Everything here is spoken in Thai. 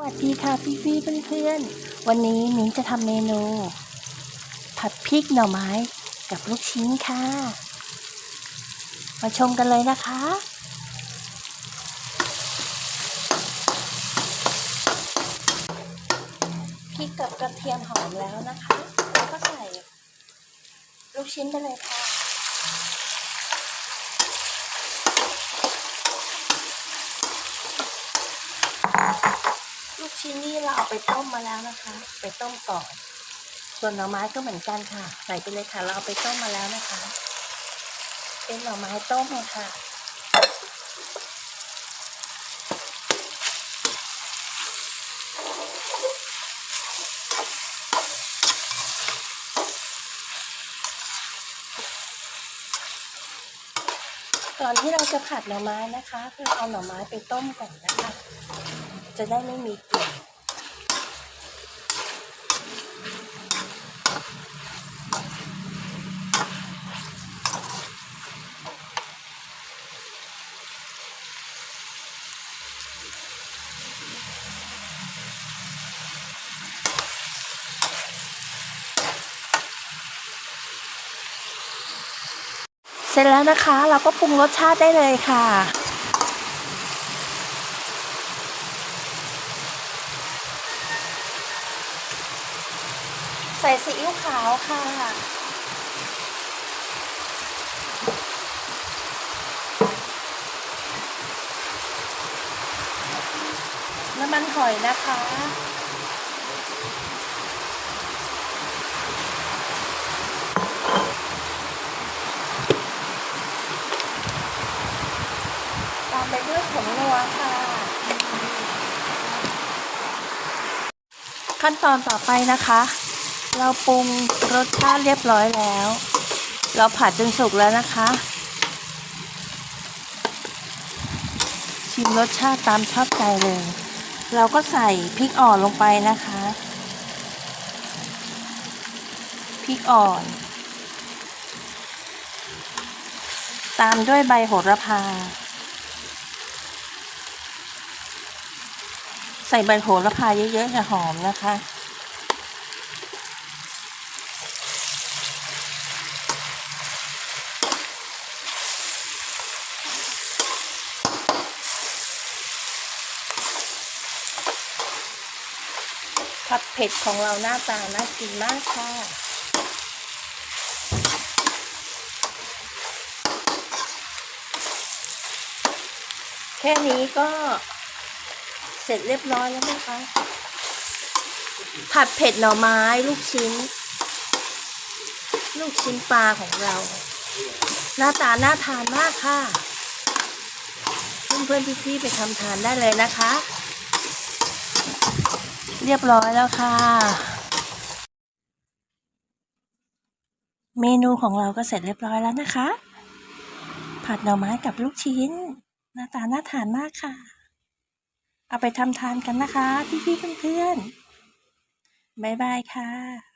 สวัสดีค่ะพี่พี่ๆเพื่อนๆ วันนี้มิ้นจะทำเมนู ผัดพริกหน่อไม้กับลูกชิ้นค่ะ มาชมกันเลยนะคะ พริกกับกระเทียมหอมแล้วนะคะ แล้วก็ใส่ลูกชิ้นไปเลยค่ะ ชิ้นนี่เราเอาไปต้มมาแล้วนะคะ ไปต้มก่อน ส่วนหน่อไม้ก็เหมือนกันค่ะ ใส่ไปเลยค่ะ เราเอาไปต้มมาแล้วนะคะ เป็นหน่อไม้ต้มค่ะก่อนที่เราจะผัดหน่อไม้นะคะ เราเอาหน่อไม้ไปต้มก่อนนะคะ จะได้ไม่มีกลิ่นเสร็จแล้วนะคะ เราก็ปรุงรสชาติได้เลยค่ะ ส่ซีอิ๊วขาวค่ะ น้ำมันหอยนะคะตามไปด้วยผงนัวค่ะ ขั้นตอนต่อไปนะคะ เราปรุงรสชาติเรียบร้อยแล้ว เราผัดจนสุกแล้วนะคะ ชิมรสชาติตามชอบใจเลย เราก็ใส่พริกอ่อนลงไปนะคะพริกอ่อน ตามด้วยใบโหระพา ใส่ใบโหระพาเยอะๆจะหอมนะคะ ผัดเผ็ดของเราหน้าตาน่ากินมากค่ะ แค่นี้ก็เสร็จเรียบร้อยแล้วนะคะ ผัดเผ็ดหน่อไม้ลูกชิ้น ลูกชิ้นปลาของเรา หน้าตาน่าทานมากค่ะ เพื่อนๆพี่ๆไปทำทานได้เลยนะคะ เรียบร้อยแล้วค่ะ เมนูของเราก็เสร็จเรียบร้อยแล้วนะคะ ผัดหน่อไม้กับลูกชิ้น หน้าตาน่าทานมากค่ะ เอาไปทำทานกันนะคะ พี่ๆเพื่อนๆบ๊ายบายค่ะ